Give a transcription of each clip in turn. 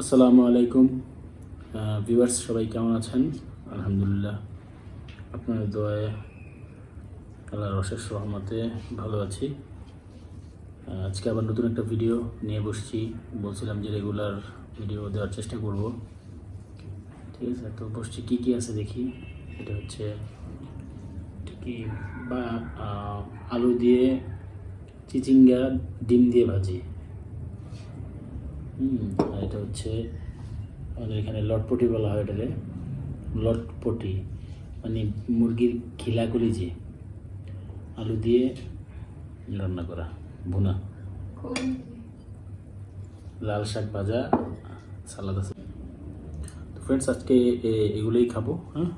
আসসালামু আলাইকুম। ভিউয়ার্স সবাই কেমন আছেন? আলহামদুলিল্লাহ। আপনার দোয়ায় আল্লাহর অশেষ রহমতে ভালো আছি। আজকে আবার নতুন একটা ভিডিও নিয়ে বসছি। বলছিলাম যে রেগুলার ভিডিও দেওয়ার চেষ্টা করব। ঠিক আছে, তো বসছি। কী কী আছে দেখি? এটা হচ্ছে কি? বা আলু দিয়ে চিচিঙ্গা, ডিম দিয়ে ভাজি। হুম এটা হচ্ছে আমাদের এখানে লটপটি বলা হয় এটাকে। লটপটি মানে মুরগির খিলা যে, আলু দিয়ে রান্না করা, ভুনা। লাল শাক ভাজা, সালাদ আছে। তো ফ্রেন্ডস আজকে এগুলোই খাব হ্যাঁ?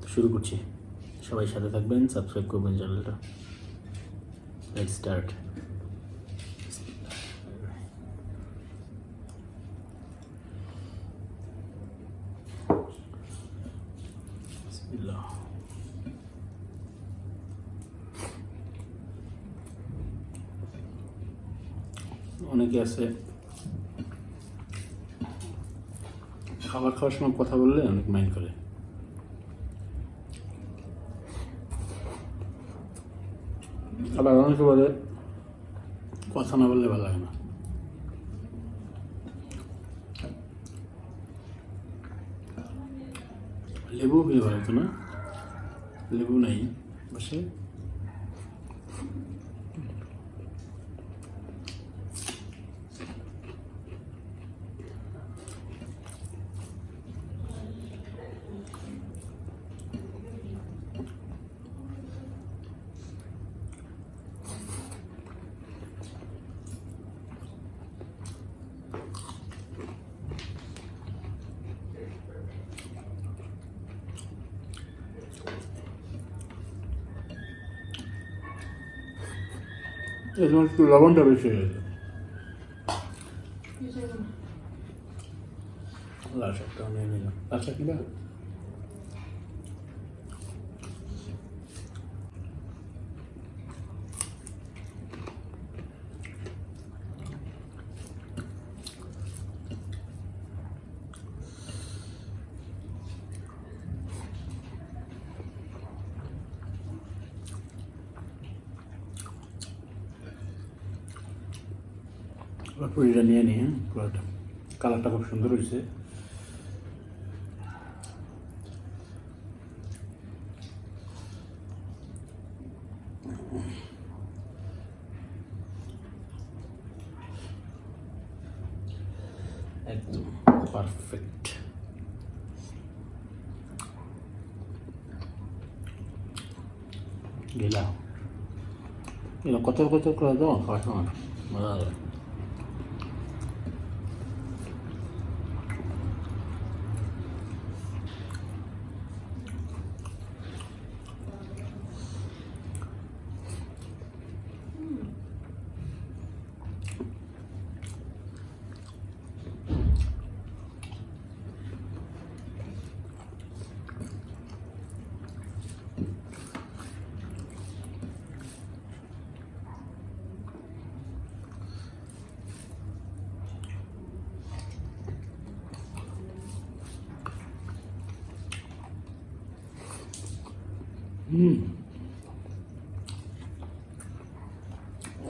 তো শুরু করছি। সবাই সাথে থাকবেন সাবস্ক্রাইব করবেন চ্যানেলটা। লেট স্টার্ট অনেকে আছে। খাবার খাওয়ার সময় কথা বললে অনেক মাইন্ড করে। আবার অনেকে বলে, কথা না বললে ভালো লাগে না। লেবু খেলে ভালো হতো না? লেবু নাই, বসে। এরকম একটু লবণটা বেশি হয়ে গেছে লাল শাকটা নিয়ে নিলাম লাল শাক পুরিটা নিয়ে নিই হ্যাঁ পুরোটা কালারটা খুব সুন্দর হয়েছে। একদম পারফেক্ট কত কত করে দাও? খাওয়ার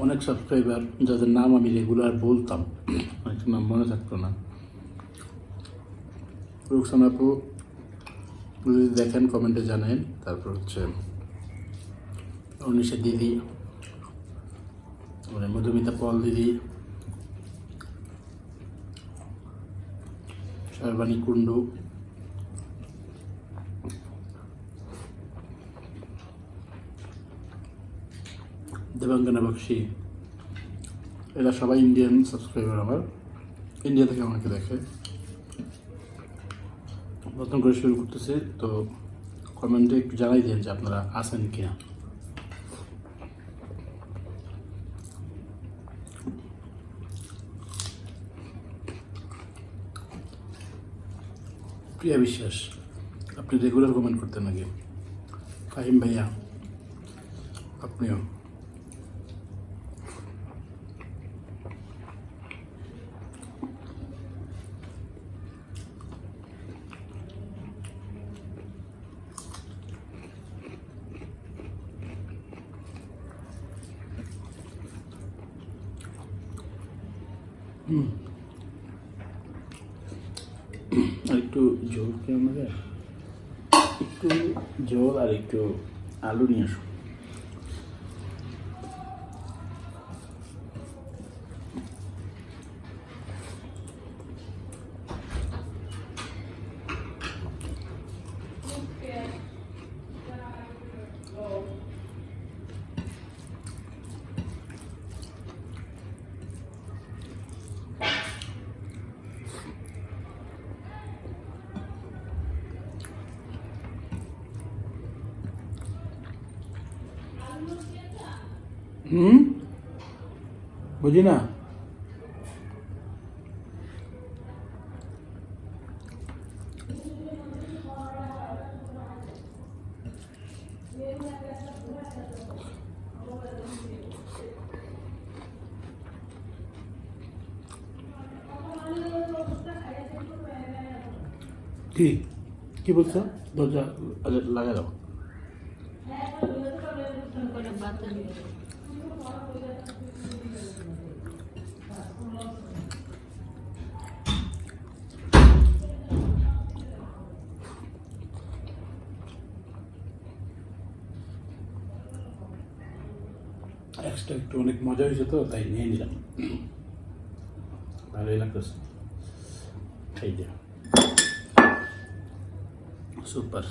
অনেক সাবস্ক্রাইবার যাদের নাম আমি রেগুলার বলতাম, অনেক নাম মনে থাকতো না। রুকসান আপু যদি দেখেন কমেন্টে জানেন তারপর হচ্ছে অনিশা দিদি মানে মধুমিতা পল দিদি, সর্বাণী কুণ্ডু দেবাঙ্গনা বক্সি এরা সবাই ইন্ডিয়ান সাবস্ক্রাইবার আমার। ইন্ডিয়া থেকে আমাকে দেখে। নতুন করে শুরু করতেছে, তো কমেন্টে একটু জানাই দিন যে আপনারা আছেন কিনা। প্রিয়া বিশ্বাস, আপনি রেগুলার কমেন্ট করতেন নাকি ফাহিম ভাইয়া, আপনিও। আর একটু ঝোল কি আমাদের? একটু ঝোল আর একটু আলু নিয়ে আসো। হুম বুঝি না কি কি বলছো দরজা আচ্ছা, লাগাই দাও এক্সট্রা একটু অনেক মজা হয়েছে তো তাই নিয়ে নিলাম ভালোই লাগতেছে এই যে সুপার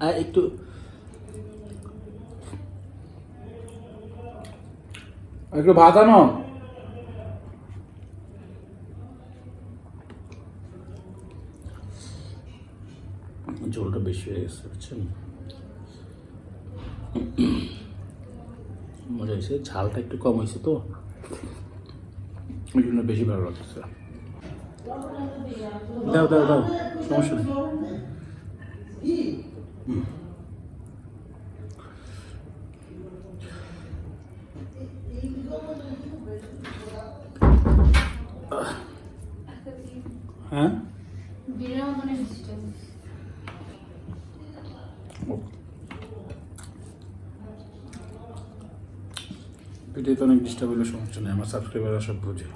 আর একটু একটু ভাত আনো ঝোলটা বেশি হয়ে গেছে বুঝছেন মজা হয়েছে। ঝালটা একটু কম হয়েছে তো। ওই জন্য বেশি ভালো লাগছে দাও দাও দাও সমস্যা নেই। হ্যাঁ? ভিডিওতে অনেক ডিস্টার্ব হলে, সমস্যা নেই, আমার সাবস্ক্রাইবাররা সব বুঝে।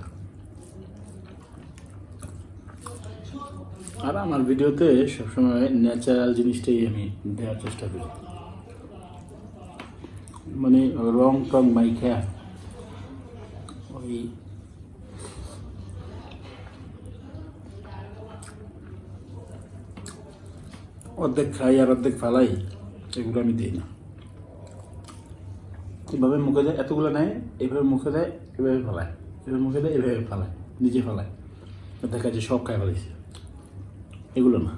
আর আমার ভিডিওতে সবসময় ন্যাচারাল জিনিসটাই আমি দেওয়ার চেষ্টা করি। মানে রং টং মাইখা, ওই অর্ধেক খাই আর অর্ধেক ফালাই, এগুলো আমি দিই না। এভাবে মুখে দেয় এতগুলো নেয়, এইভাবে মুখে দেয় এভাবে ফেলায়। এভাবে মুখে দেয় এভাবে ফেলায়, নিজে ফেলায়। দেখা যায় সব খাই ফেলাইছে। এগুলো না।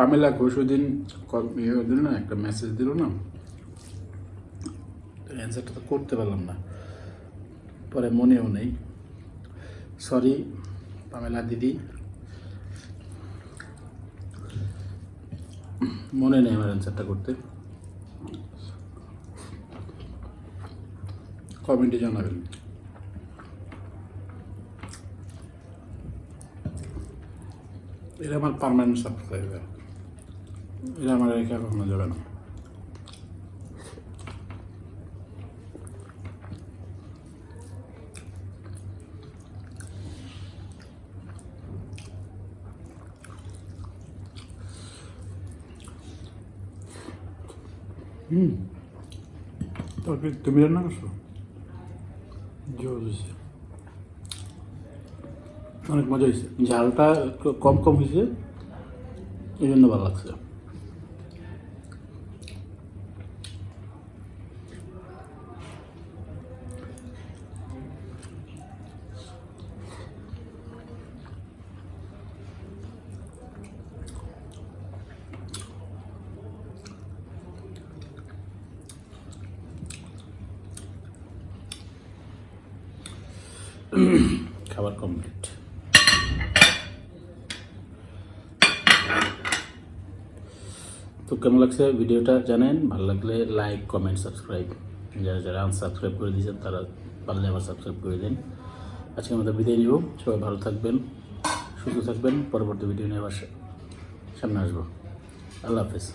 পামেলা ঘোষ দিন ইয়ে দিল না, একটা মেসেজ দিল না। অ্যান্সারটা তো করতে পারলাম না। পরে মনেও নেই। সরি পামেলা দিদি। মনে নেই আমার অ্যান্সারটা করতে। কমেন্টে জানাবেন। এটা আমার পারমানেন্ট সাবস্ক্রাইবার এটা আমার রেখে কখনো যাবে না। হুম। তরকারি তুমি রান্না করছ? জোর হয়েছে অনেক মজা হয়েছে। ঝালটা কম কম হয়েছে এই জন্য ভালো লাগছে। খাবার কমপ্লিট তো কেমন লাগছে ভিডিওটা জানেন? ভালো লাগলে লাইক কমেন্ট সাবস্ক্রাইব যারা যারা আনসাবস্ক্রাইব করে দিয়েছেন, তারা পারলে আবার সাবস্ক্রাইব করে দিন। আজকে আমাদের বিদায় নিব। সবাই ভালো থাকবেন, সুস্থ থাকবেন। পরবর্তী ভিডিও নিয়ে আবার সামনে আসব। আল্লাহ হাফেজ।